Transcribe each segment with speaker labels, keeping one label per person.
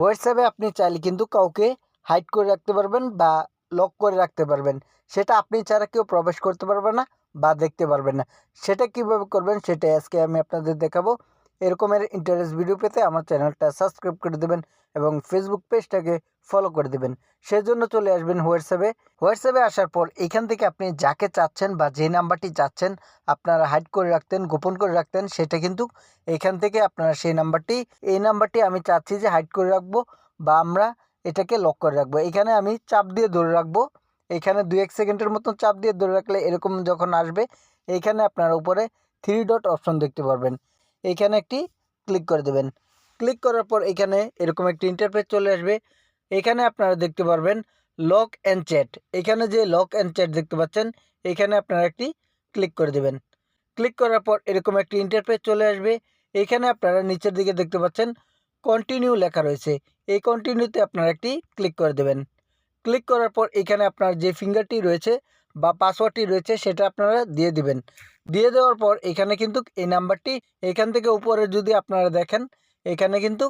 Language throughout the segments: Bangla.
Speaker 1: হোয়াটসঅ্যাপে আপনি চাইলে কিন্তু কাউকে হাইড করে রাখতে পারবেন বা লক করে রাখতে পারবেন। সেটা আপনি ছাড়া কেউ প্রবেশ করতে পারবে না বা দেখতে পারবেন না। সেটা কীভাবে করবেন সেটা আজকে আমি আপনাদের দেখাবো। এরকমের ইন্টারেস্ট ভিডিও পেতে আমার চ্যানেলটা সাবস্ক্রাইব করে দেবেন এবং ফেসবুক পেজটাকে ফলো করে দেবেন। সেজন্য চলে আসবেন হোয়াটসঅ্যাপে হোয়াটসঅ্যাপে আসার পর এখান থেকে আপনি যাকে চাচ্ছেন বা যে নাম্বারটি চাচ্ছেন, আপনারা হাইড করে রাখতেন, গোপন করে রাখতেন, সেটা কিন্তু এখান থেকে আপনারা সেই নাম্বারটি, এই নাম্বারটি আমি চাচ্ছি যে হাইড করে রাখব বা আমরা এটাকে লক করে রাখব। এখানে আমি চাপ দিয়ে ধরে রাখব। এখানে দু এক সেকেন্ডের মতন চাপ দিয়ে ধরে রাখলে এরকম যখন আসবে এইখানে আপনার উপরে থ্রি ডট অপশন দেখতে পারবেন। এইখানে একটি ক্লিক করে দেবেন। ক্লিক করার পর এখানে এরকম একটি ইন্টারফেস চলে আসবে। এখানে আপনারা দেখতে পারবেন লক অ্যান্ড চ্যাট এখানে যে লক অ্যান্ড চ্যাট দেখতে পাচ্ছেন এখানে আপনারা একটি ক্লিক করে দেবেন। ক্লিক করার পর এরকম একটি ইন্টারফেস চলে আসবে। এখানে আপনারা নিচের দিকে দেখতে পাচ্ছেন কন্টিনিউ লেখা রয়েছে। এই কন্টিনিউতে আপনারা একটি ক্লিক করে দেবেন। ক্লিক করার পর এখানে আপনার যে ফিঙ্গারটি রয়েছে বা পাসওয়ার্ডটি রয়েছে সেটা আপনারা দিয়ে দিবেন। দিয়ে দেওয়ার পর এখানে কিন্তু এই নাম্বারটি এখান থেকে উপরে যদি আপনারা দেখেন, এখানে কিন্তু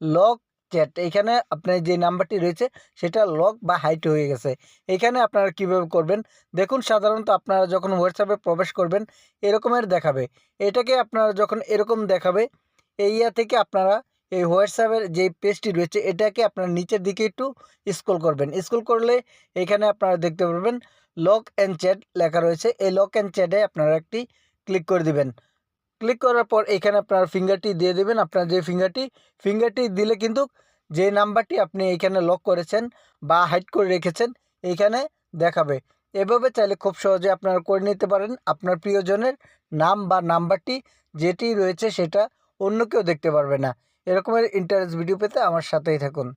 Speaker 1: লক চ্যাট এখানে আপনার যে নাম্বারটি রয়েছে সেটা লক বা হাইট হয়ে গেছে। এখানে আপনারা কীভাবে করবেন? দেখুন, সাধারণত আপনারা যখন হোয়াটসঅ্যাপে প্রবেশ করবেন, এরকমের দেখাবে। এটাকে আপনারা যখন এরকম দেখাবে, এই ইয়া থেকে আপনারা এই হোয়াটসঅ্যাপের যে পেজটি রয়েছে, এটাকে আপনার নিচের দিকে একটু স্ক্রল করবেন। স্ক্রল করলে এখানে আপনারা দেখতে পারবেন লক অ্যান্ড চ্যাট লেখা রয়েছে। এই লক অ্যান্ড চ্যাটে আপনারা একটি ক্লিক করে দিবেন। ক্লিক করার পর এখানে আপনার ফিঙ্গারটি দিয়ে দেবেন। আপনার যে ফিঙ্গারটি ফিঙ্গারটি দিলে কিন্তু যে নাম্বারটি আপনি এখানে লক করেছেন বা হাইড করে রেখেছেন এইখানে দেখাবে। এভাবে চাইলে খুব সহজে আপনারা করে নিতে পারেন। আপনার প্রিয়জনের নাম বা নাম্বারটি যেটি রয়েছে সেটা অন্য কেউ দেখতে পারবে না। এরকমের ইন্টারেস্ট ভিডিও পেতে আমার সাথেই থাকুন।